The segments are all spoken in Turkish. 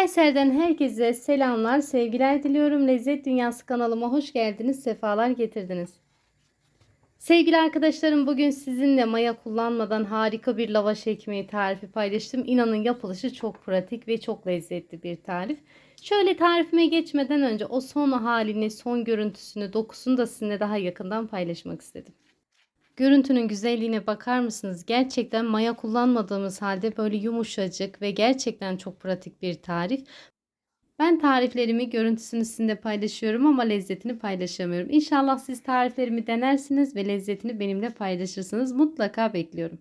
Kayseri'den herkese selamlar, sevgiler diliyorum. Lezzet Dünyası kanalıma hoş geldiniz, sefalar getirdiniz. Sevgili arkadaşlarım bugün sizinle maya kullanmadan harika bir lavaş ekmeği tarifi paylaştım. İnanın yapılışı çok pratik ve çok lezzetli bir tarif. Şöyle tarifime geçmeden önce o son halini, son görüntüsünü, dokusunu da sizinle daha yakından paylaşmak istedim. Görüntünün güzelliğine bakar mısınız? Gerçekten maya kullanmadığımız halde böyle yumuşacık ve gerçekten çok pratik bir tarif. Ben tariflerimi görüntüsünü sizinle paylaşıyorum ama lezzetini paylaşamıyorum. İnşallah siz tariflerimi denersiniz ve lezzetini benimle paylaşırsınız. Mutlaka bekliyorum.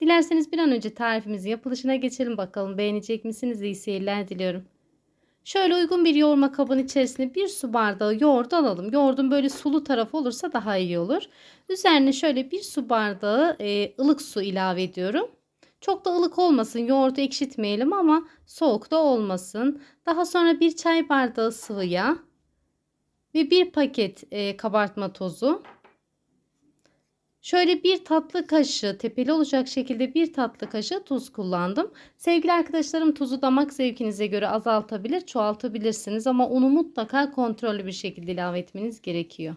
Dilerseniz bir an önce tarifimizin yapılışına geçelim bakalım. Beğenecek misiniz? İyi seyirler diliyorum. Şöyle uygun bir yoğurma kabın içerisine bir su bardağı yoğurt alalım. Yoğurdun böyle sulu tarafı olursa daha iyi olur. Üzerine şöyle bir su bardağı e, ılık su ilave ediyorum. Çok da ılık olmasın. Yoğurdu ekşitmeyelim ama soğuk da olmasın. Daha sonra bir çay bardağı sıvı yağ ve bir paket e, kabartma tozu. Şöyle bir tatlı kaşığı tepeli olacak şekilde bir tatlı kaşığı tuz kullandım. Sevgili arkadaşlarım tuzu damak zevkinize göre azaltabilir, çoğaltabilirsiniz ama unu mutlaka kontrollü bir şekilde ilave etmeniz gerekiyor.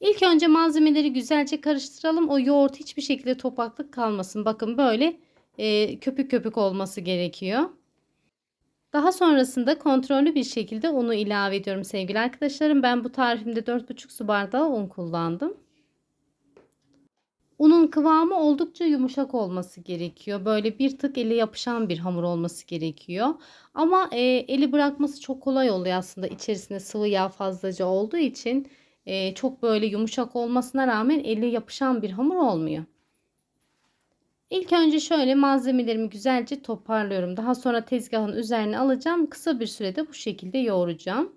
İlk önce malzemeleri güzelce karıştıralım. O yoğurt hiçbir şekilde topaklık kalmasın. Bakın böyle e, köpük köpük olması gerekiyor. Daha sonrasında kontrollü bir şekilde unu ilave ediyorum sevgili arkadaşlarım. Ben bu tarifimde 4,5 su bardağı un kullandım. Unun kıvamı oldukça yumuşak olması gerekiyor. Böyle bir tık eli yapışan bir hamur olması gerekiyor. Ama e, eli bırakması çok kolay oluyor aslında. İçerisinde sıvı yağ fazlaca olduğu için e, çok böyle yumuşak olmasına rağmen eli yapışan bir hamur olmuyor. İlk önce şöyle malzemelerimi güzelce toparlıyorum. Daha sonra tezgahın üzerine alacağım. Kısa bir sürede bu şekilde yoğuracağım.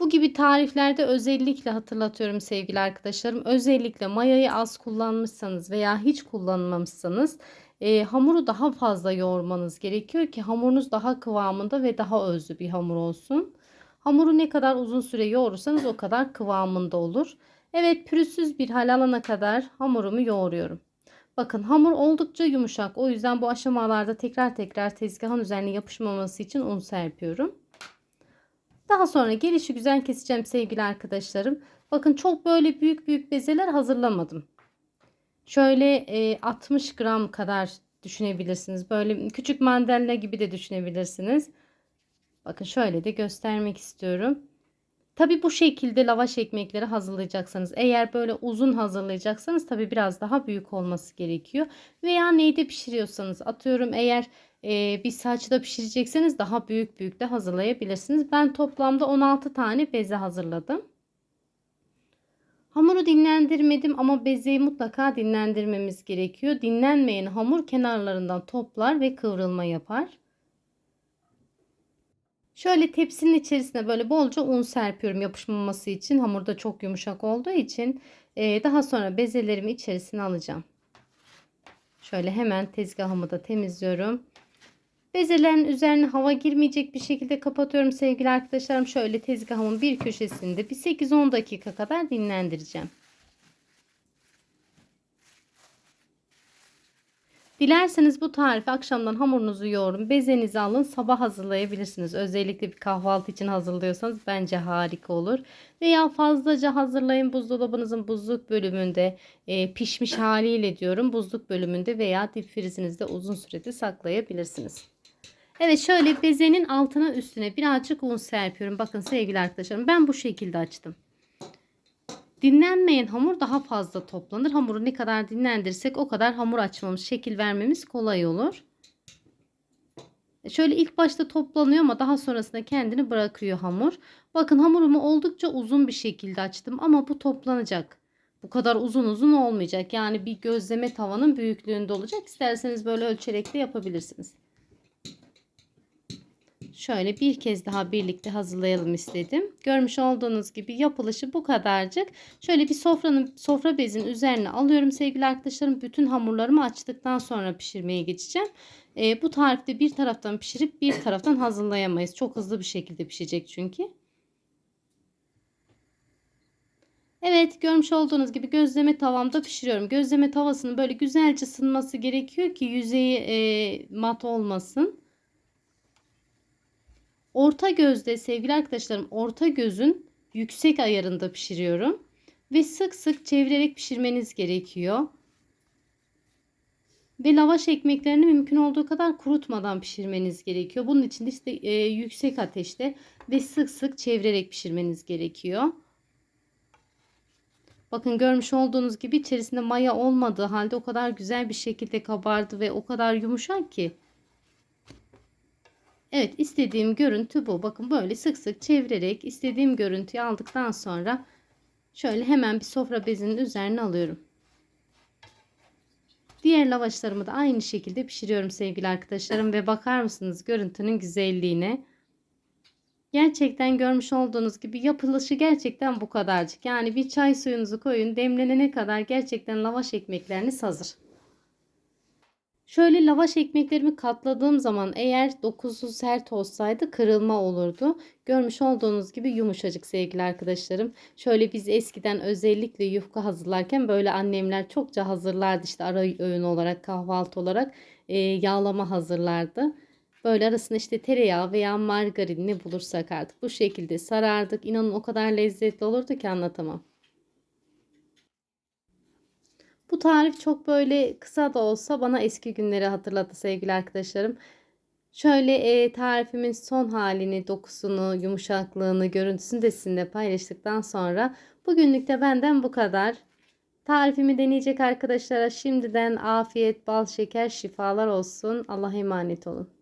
Bu gibi tariflerde özellikle hatırlatıyorum sevgili arkadaşlarım. Özellikle mayayı az kullanmışsanız veya hiç kullanmamışsanız e, hamuru daha fazla yoğurmanız gerekiyor ki hamurunuz daha kıvamında ve daha özlü bir hamur olsun. Hamuru ne kadar uzun süre yoğurursanız o kadar kıvamında olur. Evet pürüzsüz bir hal alana kadar hamurumu yoğuruyorum. Bakın hamur oldukça yumuşak. O yüzden bu aşamalarda tekrar tekrar tezgahın üzerine yapışmaması için un serpiyorum. Daha sonra gelişi güzel keseceğim sevgili arkadaşlarım. Bakın çok böyle büyük büyük bezeler hazırlamadım. Şöyle e, 60 gram kadar düşünebilirsiniz. Böyle küçük mandalina gibi de düşünebilirsiniz. Bakın şöyle de göstermek istiyorum. Tabi bu şekilde lavaş ekmekleri hazırlayacaksanız eğer böyle uzun hazırlayacaksanız tabi biraz daha büyük olması gerekiyor. Veya neyde pişiriyorsanız atıyorum eğer e, bir saçta pişirecekseniz daha büyük büyük de hazırlayabilirsiniz. Ben toplamda 16 tane beze hazırladım. Hamuru dinlendirmedim ama bezeyi mutlaka dinlendirmemiz gerekiyor. Dinlenmeyen hamur kenarlarından toplar ve kıvrılma yapar. Şöyle tepsinin içerisine böyle bolca un serpiyorum yapışmaması için. Hamurda çok yumuşak olduğu için. Daha sonra bezelerimi içerisine alacağım. Şöyle hemen tezgahımı da temizliyorum. Bezelerin üzerine hava girmeyecek bir şekilde kapatıyorum sevgili arkadaşlarım. Şöyle tezgahımın bir köşesinde bir 8-10 dakika kadar dinlendireceğim. Dilerseniz bu tarifi akşamdan hamurunuzu yoğurun. Bezenizi alın. Sabah hazırlayabilirsiniz. Özellikle bir kahvaltı için hazırlıyorsanız bence harika olur. Veya fazlaca hazırlayın. Buzdolabınızın buzluk bölümünde e, pişmiş haliyle diyorum. Buzluk bölümünde veya dip frizinizde uzun sürede saklayabilirsiniz. Evet şöyle bezenin altına üstüne birazcık un serpiyorum. Bakın sevgili arkadaşlarım ben bu şekilde açtım. Dinlenmeyen hamur daha fazla toplanır. Hamuru ne kadar dinlendirsek o kadar hamur açmamız, şekil vermemiz kolay olur. E, şöyle ilk başta toplanıyor ama daha sonrasında kendini bırakıyor hamur. Bakın hamurumu oldukça uzun bir şekilde açtım ama bu toplanacak. Bu kadar uzun uzun olmayacak. Yani bir gözleme tavanın büyüklüğünde olacak. İsterseniz böyle ölçerek de yapabilirsiniz. Şöyle bir kez daha birlikte hazırlayalım istedim. Görmüş olduğunuz gibi yapılışı bu kadarcık. Şöyle bir sofranın sofra bezinin üzerine alıyorum sevgili arkadaşlarım. Bütün hamurlarımı açtıktan sonra pişirmeye geçeceğim. E, bu tarifte bir taraftan pişirip bir taraftan hazırlayamayız. Çok hızlı bir şekilde pişecek çünkü. Evet görmüş olduğunuz gibi gözleme tavamda pişiriyorum. Gözleme tavasının böyle güzelce ısınması gerekiyor ki yüzeyi e, mat olmasın. Orta gözde sevgili arkadaşlarım orta gözün yüksek ayarında pişiriyorum. Ve sık sık çevirerek pişirmeniz gerekiyor. Ve lavaş ekmeklerini mümkün olduğu kadar kurutmadan pişirmeniz gerekiyor. Bunun için de işte e, yüksek ateşte ve sık sık çevirerek pişirmeniz gerekiyor. Bakın görmüş olduğunuz gibi içerisinde maya olmadığı halde o kadar güzel bir şekilde kabardı ve o kadar yumuşak ki. Evet istediğim görüntü bu. Bakın böyle sık sık çevirerek istediğim görüntüyü aldıktan sonra şöyle hemen bir sofra bezinin üzerine alıyorum. Diğer lavaşlarımı da aynı şekilde pişiriyorum sevgili arkadaşlarım ve bakar mısınız görüntünün güzelliğine. Gerçekten görmüş olduğunuz gibi yapılışı gerçekten bu kadarcık. Yani bir çay suyunuzu koyun demlenene kadar gerçekten lavaş ekmekleriniz hazır. Şöyle lavaş ekmeklerimi katladığım zaman eğer dokusu sert olsaydı kırılma olurdu. Görmüş olduğunuz gibi yumuşacık sevgili arkadaşlarım. Şöyle biz eskiden özellikle yufka hazırlarken böyle annemler çokça hazırlardı işte ara öğün olarak kahvaltı olarak e, yağlama hazırlardı. Böyle arasında işte tereyağı veya margarin ne bulursak artık bu şekilde sarardık. İnanın o kadar lezzetli olurdu ki anlatamam. Bu tarif çok böyle kısa da olsa bana eski günleri hatırlattı sevgili arkadaşlarım. Şöyle e, tarifimin son halini, dokusunu, yumuşaklığını, görüntüsünü de sizinle paylaştıktan sonra bugünlük de benden bu kadar. Tarifimi deneyecek arkadaşlara şimdiden afiyet, bal, şeker, şifalar olsun. Allah'a emanet olun.